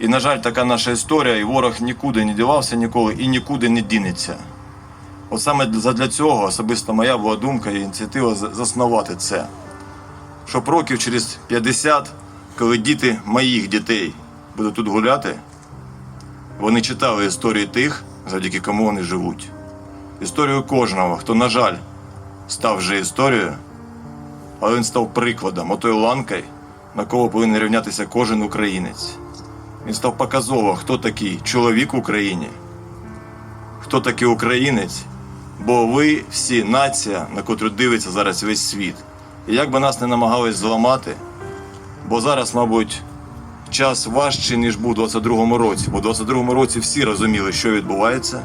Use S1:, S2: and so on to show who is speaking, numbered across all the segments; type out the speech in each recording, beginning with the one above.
S1: І, на жаль, така наша історія, і ворог нікуди не дівався ніколи і нікуди не дінеться. От саме для цього особисто моя була думка і ініціатива заснувати це. Щоб років через 50, коли діти моїх дітей будуть тут гуляти, вони читали історії тих, завдяки кому вони живуть. Історію кожного, хто, на жаль, став вже історією, але він став прикладом, отою ланкою, на кого повинен рівнятися кожен українець. Він став показово, хто такий чоловік в Україні, хто такий українець, бо ви всі нація, на котру дивиться зараз весь світ. І як би нас не намагались зламати, бо зараз, мабуть, час важчий, ніж був у 22-му році, бо у 22-му році всі розуміли, що відбувається,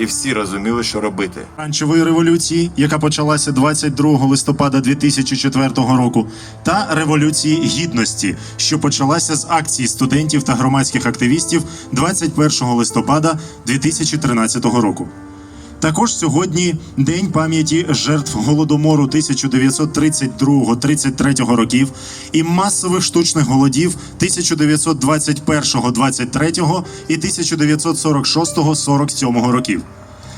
S1: і всі розуміли, що робити.
S2: Ранчової революції, яка почалася 22 листопада 2004 року, та революції гідності, що почалася з акції студентів та громадських активістів 21 листопада 2013 року. Також сьогодні день пам'яті жертв голодомору 1932-33 років і масових штучних голодів 1921-23 і 1946-47 років.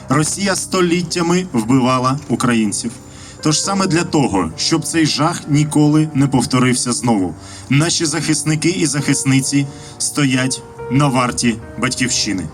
S2: Росія століттями вбивала українців. Тож саме для того, щоб цей жах ніколи не повторився знову, наші захисники і захисниці стоять на варті батьківщини.